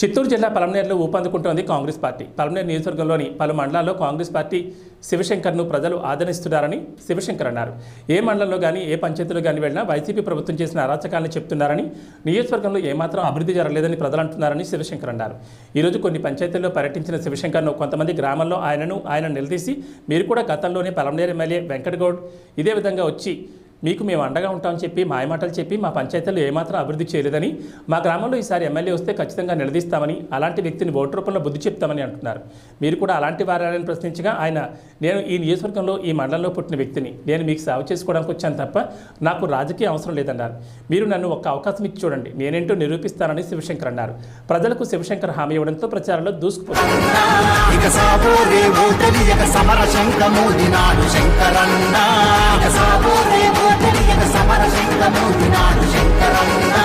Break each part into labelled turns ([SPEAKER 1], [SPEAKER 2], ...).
[SPEAKER 1] చిత్తూరు జిల్లా పలమనేరులో ఊపందుకుంటోంది కాంగ్రెస్ పార్టీ. పలమనేరు నియోజకవర్గంలోని పలు మండలాల్లో కాంగ్రెస్ పార్టీ శివశంకర్ను ప్రజలు ఆదరిస్తున్నారని శివశంకర్ అన్నారు. ఏ మండలంలో కానీ ఏ పంచాయతీలో కానీ వెళ్ళినా వైసీపీ ప్రభుత్వం చేసిన అరాచకాలను చెప్తున్నారని నియోజకవర్గంలో ఏమాత్రం అభివృద్ధి జరగలేదని ప్రజలు అంటున్నారని శివశంకర్ అన్నారు. ఈరోజు కొన్ని పంచాయతీల్లో పర్యటించిన శివశంకర్ను కొంతమంది గ్రామాల్లో ఆయనను ఆయన నిలదీసి మీరు కూడా గతంలోనే పలమనేరు ఎమ్మెల్యే వెంకటగౌడ్ ఇదే విధంగా వచ్చి మీకు మేము అండగా ఉంటామని చెప్పి మాయమాటలు చెప్పి మా పంచాయతీలో ఏమాత్రం అభివృద్ధి చేయలేదని మా గ్రామంలో ఈసారి ఎమ్మెల్యే వస్తే ఖచ్చితంగా నిలదీస్తామని అలాంటి వ్యక్తిని ఓటు రూపంలో బుద్ధి చెప్తామని అంటున్నారు. మీరు కూడా అలాంటి వారాలని ప్రశ్నించగా ఆయన నేను ఈ నియోజకవర్గంలో ఈ మండలంలో పుట్టిన వ్యక్తిని నేను మీకు సేవ చేసుకోవడానికి వచ్చాను తప్ప నాకు రాజకీయ అవసరం లేదన్నారు. మీరు నన్ను ఒక్క అవకాశం ఇచ్చి చూడండి నేనేంటో నిరూపిస్తానని శివశంకర్ అన్నారు. ప్రజలకు శివశంకర్ హామీ ఇవ్వడంతో ప్రచారంలో దూసుకుపోతున్నారు
[SPEAKER 2] సమర శంఖమూదినాడు శంకరన్న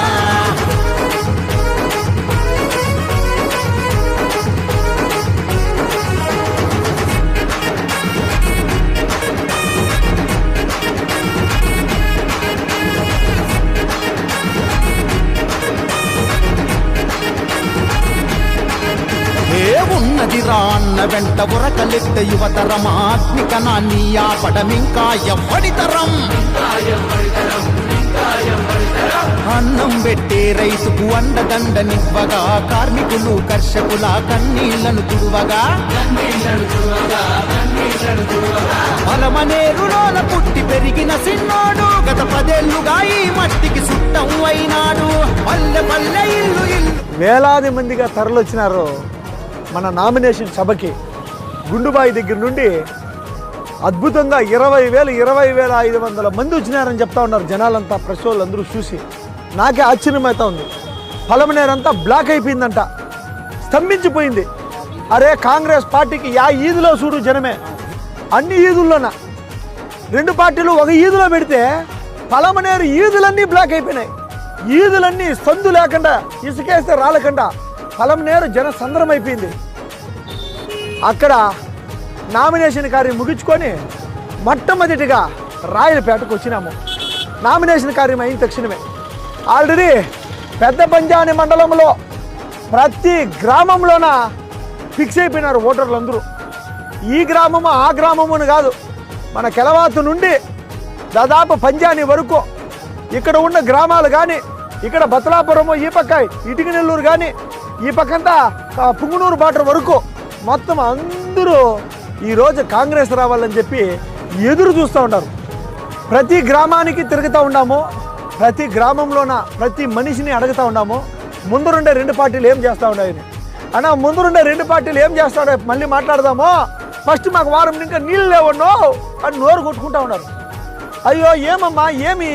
[SPEAKER 2] ఏ ఉన్నది రాన్న వెంట ఉరకలెత్త యువతరమాత్మిక నాన్ని ఆపడమింకా అన్నం పెట్టే రైసుకు అండదండనివ్వగా కార్మికులు కర్షకుల కన్నీళ్ళను తుడువగా. బలమనేరులోన పుట్టి పెరిగిన సిన్నోడు. గత పదేళ్ళుగా ఈ మట్టికి సుట్టం అయినాడు. పల్లె పల్లె ఇల్లు ఇల్లు.
[SPEAKER 3] వేలాది మందిగా తరలొచ్చినారు మన నామినేషన్ సభకి. గుండుబాయి దగ్గర నుండి అద్భుతంగా ఇరవై వేలు ఇరవై వేల ఐదు వందల మంది వచ్చినారని చెప్తా ఉన్నారు జనాలంతా ప్రెస్ అందరూ చూసి. నాకే ఆశ్చర్యమవుతా ఉంది పలమనేరంతా బ్లాక్ అయిపోయిందంట. స్తంభించిపోయింది. అరే కాంగ్రెస్ పార్టీకి యా ఈదులో చూడు జనమే. అన్ని ఈదుల్లోన? రెండు పార్టీలు ఒక ఈదులో పెడితే పలమనేరు ఈదులన్నీ బ్లాక్ అయిపోయినాయి. ఈదులన్నీ సందు లేకుండా ఇసుకేస్తే రాలకుండా పలమనేరు జన సంద్రం అయిపోయింది అక్కడ నామినేషన్ కార్యం ముగించుకొని మొట్టమొదటిగా రాయలపేటకు వచ్చినాము. నామినేషన్ కార్యం అయిన తక్షణమే. ఆల్రెడీ పెద్ద పంజాని మండలంలో ప్రతి గ్రామంలోన ఫిక్స్ అయిపోయినారు ఓటర్లు అందరూ. ఈ గ్రామము ఆ గ్రామము అని కాదు మన కెలవాతు నుండి దాదాపు పంజాని వరకు ఇక్కడ ఉన్న గ్రామాలు కానీ ఇక్కడ బతలాపురము ఈ పక్క ఇటుక నెల్లూరు కానీ ఈ పక్కంతా పుంగునూరు బాటర్ వరకు మొత్తం అందరూ ఈరోజు కాంగ్రెస్ రావాలని చెప్పి ఎదురు చూస్తూ ఉన్నారు. ప్రతి గ్రామానికి తిరుగుతూ ఉన్నాము. ప్రతి గ్రామంలోన ప్రతి మనిషిని అడుగుతూ ఉన్నాము. ముందురుండే రెండు పార్టీలు ఏం చేస్తూ ఉన్నాయని అన్న ముందురుండే రెండు పార్టీలు ఏం చేస్తా ఉన్నాయి? మళ్ళీ మాట్లాడదాము? ఫస్ట్ మాకు వారం ఇంకా నీళ్ళు లేవన్నో అని నోరు కొట్టుకుంటా ఉన్నారు. అయ్యో ఏమమ్మా ఏమి?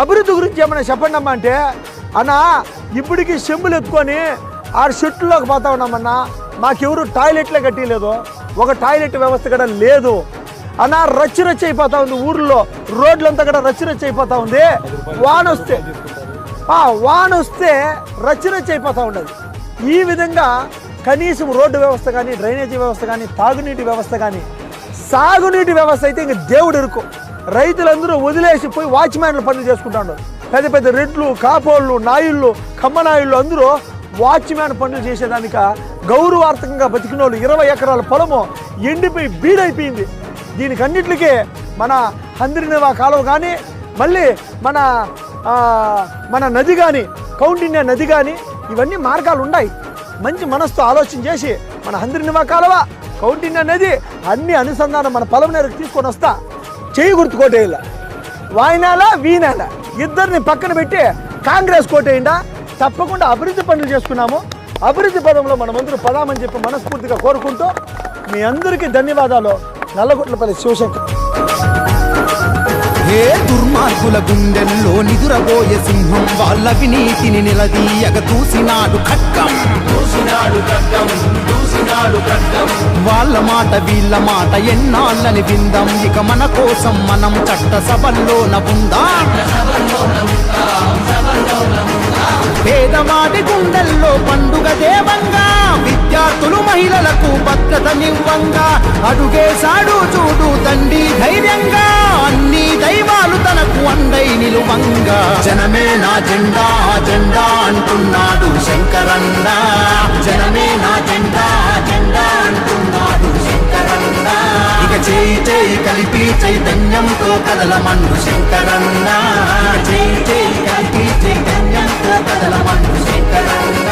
[SPEAKER 3] అభివృద్ధి గురించి ఏమన్నా చెప్పండి అమ్మా అంటే అన్నా ఇప్పటికి చెంబులు ఎత్తుకొని ఆ షెట్లోకి పోతా ఉన్నామన్నా. మాకెవరు టాయిలెట్లే కట్టిలేదు ఒక టాయిలెట్ వ్యవస్థ కూడా లేదు. అన్న రచ్చి రచ్చి అయిపోతా ఉంది ఊర్లో. రోడ్లంతా కూడా రచ్చి రచ్చి అయిపోతా ఉంది. వాన వస్తే వాన వస్తే రచ్చి రచ్చి అయిపోతూ ఉండదు ఈ విధంగా కనీసం రోడ్డు వ్యవస్థ కానీ డ్రైనేజీ వ్యవస్థ కానీ తాగునీటి వ్యవస్థ కానీ సాగునీటి వ్యవస్థ అయితే ఇంక దేవుడు ఇరుకు. రైతులందరూ వదిలేసి పోయి వాచ్మ్యాన్లు పనులు చేసుకుంటాడు పెద్ద పెద్ద రెడ్లు కాపోళ్ళు నాయుళ్ళు కమ్మనాయుళ్ళు అందరూ వాచ్మ్యాన్ పనులు చేసేదానిక గౌరవార్థకంగా బతికిన వాళ్ళు ఇరవై ఎకరాల పొలము ఎండిపోయి బీడైపోయింది. దీనికి అన్నిటికీ మన హంద్రినివా కాలువ కానీ మళ్ళీ మన మన నది కానీ కౌండిన్య నది కానీ ఇవన్నీ మార్గాలు ఉన్నాయి మంచి మనస్తో ఆలోచన చేసి మన హంద్రినివా కాలువ కౌండిన్య నది అన్ని అనుసంధానం మన పొలం తీసుకొని వస్తా. చేయి గుర్తు కోటేయాల. వాయినాల వీనాల ఇద్దరిని పక్కన పెట్టి కాంగ్రెస్ కోటేయండా. తప్పకుండా అభివృద్ధి పనులు చేసుకున్నాము. అభివృద్ధి పదంలో మనమందరూ పదామని చెప్పి మనస్ఫూర్తిగా కోరుకుంటూ మీ అందరికీ ధన్యవాదాలు. నల్లగొట్లపల్లి శివశంకర్.
[SPEAKER 2] ఏ దుర్మార్గుల గుండెల్లో నిదురబోయే సింహం వాళ్ళ వినీతిని నిలదీయగ దూసినాడు ఖడ్గం. వాళ్ళ మాట వీళ్ళ మాట ఎన్నాళ్ళని విందాం. ఇక మన కోసం మనం చట్ట సభల్లోన ఉందాం. పేదవాడి గుండెల్లో పండుగ దేవంగా. విద్యార్థులు మహిళలకు భద్రతనివ్వంగా అడుగేశాడు చూడు తండ్రి ధైర్యంగా. అన్ని దైవాలు తనకు అండై నిలువంగా. జనమే నా జెండా జెండా అంటున్నాడు శంకరన్న. జనమే నా జెండా జెండా అంటున్నాడు శంకరన్న. ఇక చేయి చేయి కలిపి చైతన్యంతో కదలమన్ను శంకరన్న. చేయి చేయి కలిపి చైతన్యంతో కదలమన్ను Shankaranna.